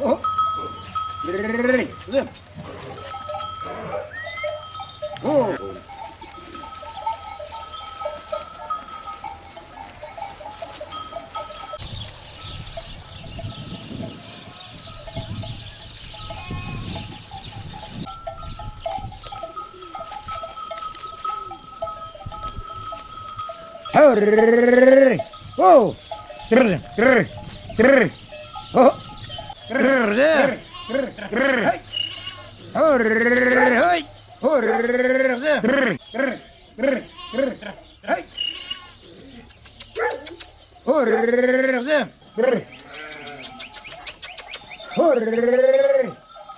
어? 오. 오! 드르르 드르르 드르르 어?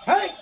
はい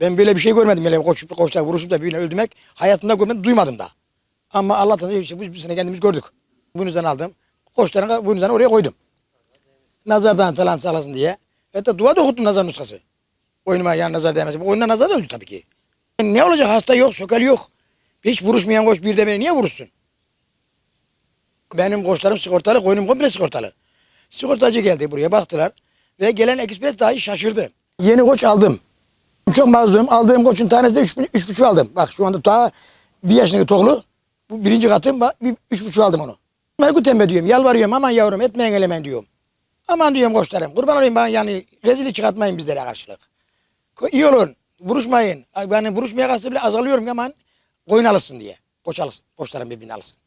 Bir da biz. Bir. Ben böyle bir şey görmedim. Böyle koç, koçlar vuruşup da birbirine öldürmek hayatımda görmedim duymadım da. Ama Allah'tan işte bu, bu sene kendimiz gördük. Bunun üzerine aldım. Koçların bunun üzerine oraya koydum. Nazardan falan sağlasın diye. Hatta dua da okuttum nazar nuskası. Oyunuma yan nazar değmez. Bu oyundan nazar da öldü tabii ki. Ne olacak hasta yok, sökel yok. Hiç vuruşmayan koç bir de beni niye vurursun? Benim koçlarım sigortalı, koyunum komple sigortalı. Sigortacı geldi buraya baktılar. Ve gelen ekspres dahi şaşırdı. Yeni koç aldım. Çok mazlum. Aldığım koçun tanesi de üç, üç buçuk aldım. Bak şu anda daha bir yaşındaki toğlu. Bu birinci katım. Bak bir, üç buçuk aldım onu. Merkut embe diyorum. Yalvarıyorum. Aman yavrum etmeyin elemen diyorum. Aman diyorum koçlarım. Kurban olayım ben yani rezili çıkartmayın bizlere karşılık. İyi olun. Vuruşmayın. Ay, Ben vuruşmaya karşı bile azalıyorum aman koyun alışsın diye. Koç alışsın. Koçlarım birbirini alışsın.